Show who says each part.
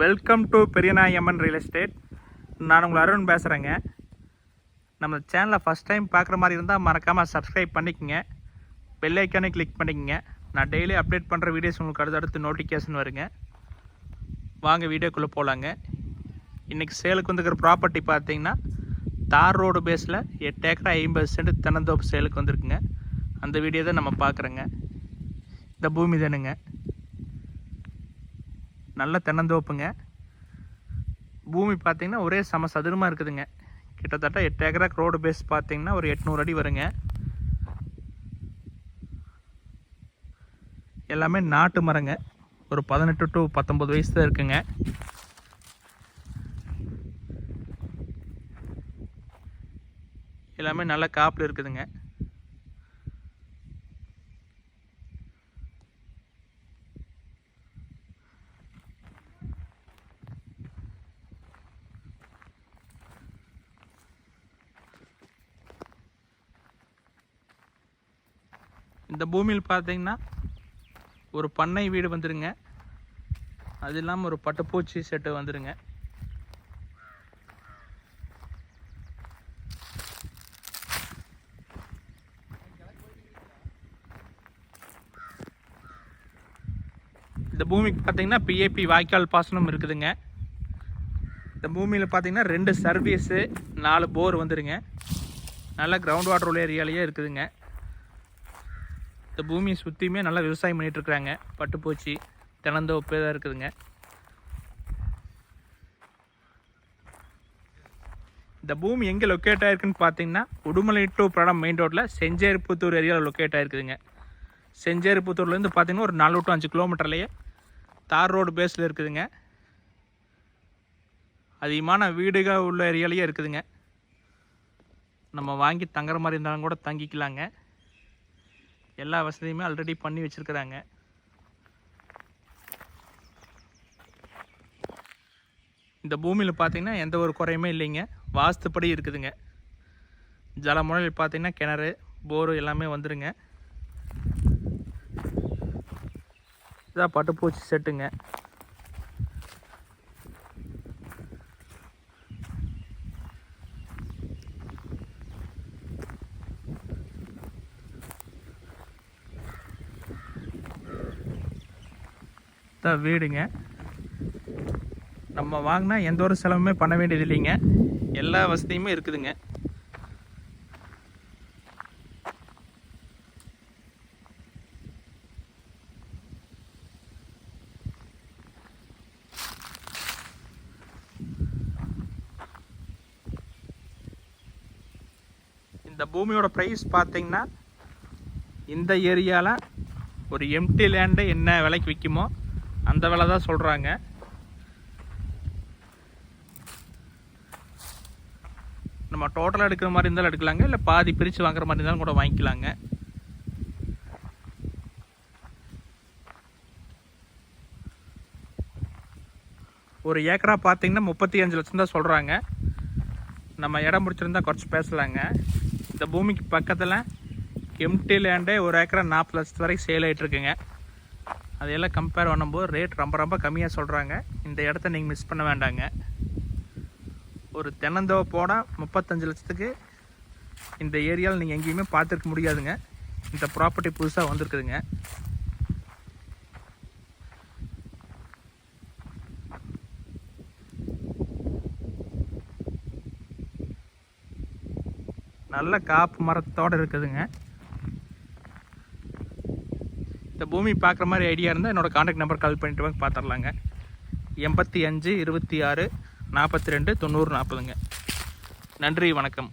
Speaker 1: Welcome to Periyanayamman real estate நான் உங்கள் அருண் பேசுகிறேங்க நம்ம சேனலை ஃபஸ்ட் டைம் பார்க்குற மாதிரி இருந்தால் மறக்காமல் சப்ஸ்கிரைப் பண்ணிக்கோங்க. பெல் ஐக்கானே கிளிக் பண்ணிக்கோங்க. நான் டெய்லி அப்டேட் பண்ணுற வீடியோஸ் உங்களுக்கு அடுத்தடுத்து நோட்டிஃபிகேஷன் வருங்க. வாங்க வீடியோக்குள்ளே போகலாங்க இன்றைக்கி சேலுக்கு வந்துக்கிற ப்ராப்பர்ட்டி பார்த்தீங்கன்னா தார் ரோடு பேஸில் எட்டு ஏக்கர் ஐம்பது சென்ட் தென்னந்தோப்பு சேலுக்கு வந்திருக்குங்க. அந்த வீடியோ தான் நம்ம பார்க்குறோங்க. இந்த பூமி தானுங்க. நல்ல தென்னந்தோப்புங்க. பூமி பார்த்திங்கன்னா ஒரே சம சதுரமாக இருக்குதுங்க. கிட்டத்தட்ட எட்டு ஏக்கராக்கு ரோடு பேஸ் பார்த்திங்கன்னா ஒரு எட்நூறு அடி வருங்க. எல்லாமே நாட்டு மரங்க. ஒரு பதினெட்டு டு பத்தொம்பது வயசு தான் இருக்குங்க. எல்லாமே நல்ல காப்பில் இருக்குதுங்க. இந்த பூமியில் பார்த்தீங்கன்னா ஒரு பண்ணை வீடு வந்துருங்க. அது இல்லாமல் ஒரு பட்டுப்பூச்சி செட்டு வந்துருங்க. இந்த பூமிக்கு பார்த்தீங்கன்னா பிஏபி வாய்க்கால் பாசனம் இருக்குதுங்க. இந்த பூமியில் பார்த்தீங்கன்னா ரெண்டு சர்வீஸு நாலு போர் வந்துருங்க. நல்ல கிரவுண்ட் வாட்டர் உள்ள ஏரியாலேயே இருக்குதுங்க. இந்த பூமியை சுற்றியுமே நல்லா விவசாயம் பண்ணிட்டு இருக்கிறாங்க பட்டுப்பூச்சி தினந்தோப்பு தான் இருக்குதுங்க. இந்த பூமி எங்கே லொக்கேட் ஆயிருக்குன்னு பார்த்தீங்கன்னா உடுமலை டு படம் மெயின் ரோட்டில் செஞ்சேரிப்புத்தூர் ஏரியாவில் லொக்கேட் ஆயிருக்குதுங்க. செஞ்சேரிப்புத்தூர்லேருந்து பார்த்தீங்கன்னா ஒரு நாலு டு அஞ்சு கிலோமீட்டர்லேயே தார் ரோடு பேஸில் இருக்குதுங்க. அதிகமான வீடுகள் உள்ள ஏரியாலேயே இருக்குதுங்க. நம்ம வாங்கி தங்குற மாதிரி இருந்தாலும் கூட தங்கிக்கலாங்க. எல்லா வசதியுமே ஆல்ரெடி பண்ணி வச்சுருக்குறாங்க. இந்த பூமியில் பார்த்தீங்கன்னா எந்த ஒரு குறையுமே இல்லைங்க. வாஸ்துப்படி இருக்குதுங்க. ஜலமுறையில் பார்த்தீங்கன்னா கிணறு போரு எல்லாமே வந்துடுங்க இதான் பட்டுப்பூச்சி செட்டுங்க. தான் வீடுங்க. நம்ம வாங்கினா எந்த ஒரு செலவுமே பண்ண வேண்டியது இல்லைங்க. எல்லா வசதியுமே இருக்குதுங்க. இந்த பூமியோட ப்ரைஸ் பார்த்தீங்கன்னா இந்த ஏரியாவில் ஒரு எம்டி லேண்டு என்ன விலைக்கு விற்குமோ அந்த விலை தான் சொல்கிறாங்க நம்ம டோட்டலாக எடுக்கிற மாதிரி இருந்தாலும் எடுக்கலாங்க. இல்லை பாதி பிரித்து வாங்குற மாதிரி இருந்தாலும் கூட வாங்கிக்கலாங்க. ஒரு ஏக்கரா பார்த்தீங்கன்னா முப்பத்தி அஞ்சு லட்சம் தான் சொல்கிறாங்க நம்ம இடம் பிடிச்சிருந்தா குறைச்சி பேசலாங்க. இந்த பூமிக்கு பக்கத்தில் எம்டி லேண்டே ஒரு ஏக்கரா நாற்பது லட்சத்து வரைக்கும் சேல் ஆகிட்டுருக்குங்க அதையெல்லாம் கம்பேர் பண்ணும்போது ரேட் ரொம்ப ரொம்ப கம்மியாக சொல்கிறாங்க இந்த இடத்த நீங்கள் மிஸ் பண்ண வேண்டாங்க. ஒரு தென்னந்தோப்போட முப்பத்தஞ்சு லட்சத்துக்கு இந்த ஏரியாவில் நீங்கள் எங்கேயுமே பார்த்துருக்க முடியாதுங்க. இந்த ப்ராப்பர்ட்டி புதுசாக வந்திருக்குதுங்க. நல்ல காப்பு மரத்தோடு இருக்குதுங்க. இந்த பூமி பார்க்குற மாதிரி ஐடியா இருந்தால் என்னோடய காண்டாக்ட் நம்பர் கால் பண்ணிட்டு வாங்க பார்த்துடலாங்க எண்பத்தி அஞ்சு இருபத்தி ஆறு நாற்பத்தி ரெண்டு தொண்ணூறு நாற்பதுங்க. நன்றி வணக்கம்.